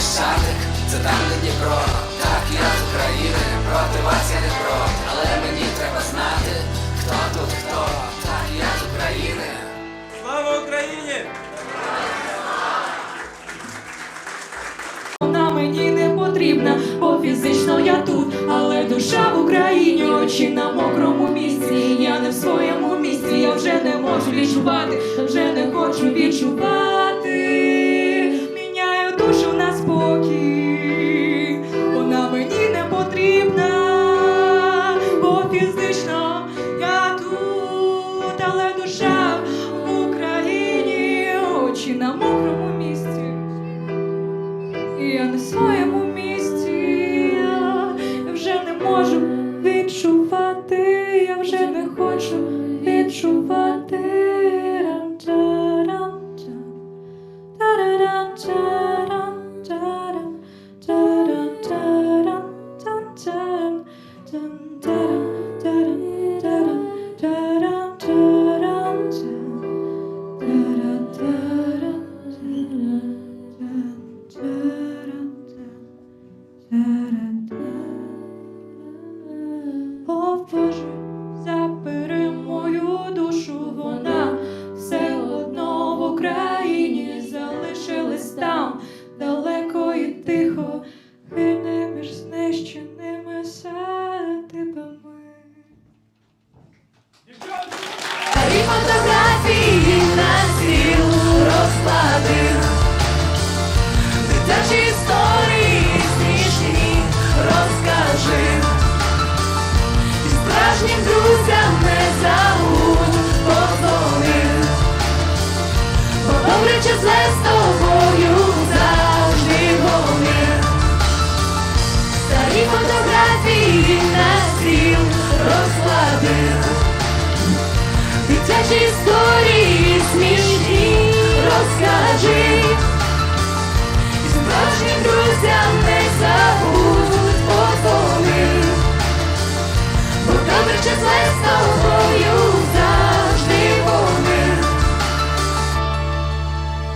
Хрещатик, це там де Дніпро. Так, я з України, проти вас я не проти. Але мені треба знати, хто тут хто. Так, я з України. Слава Україні! Вона мені не потрібна, бо фізично я тут, але душа в Україні, очі на мокрому місці. Я не в своєму місці, я вже не можу відчувати, вже не хочу відчувати. Слышно, я тут, але душа в Україні, очі на мокрому місці, і я на своєму місці, вже не можу відчувати, я вже не хочу відчувати. Dun, dun. справжнім друзям не забудь позвони, бо добре чи зле з тобою завжди вони. Старі фотографії на стіл розклади, дитячі історії.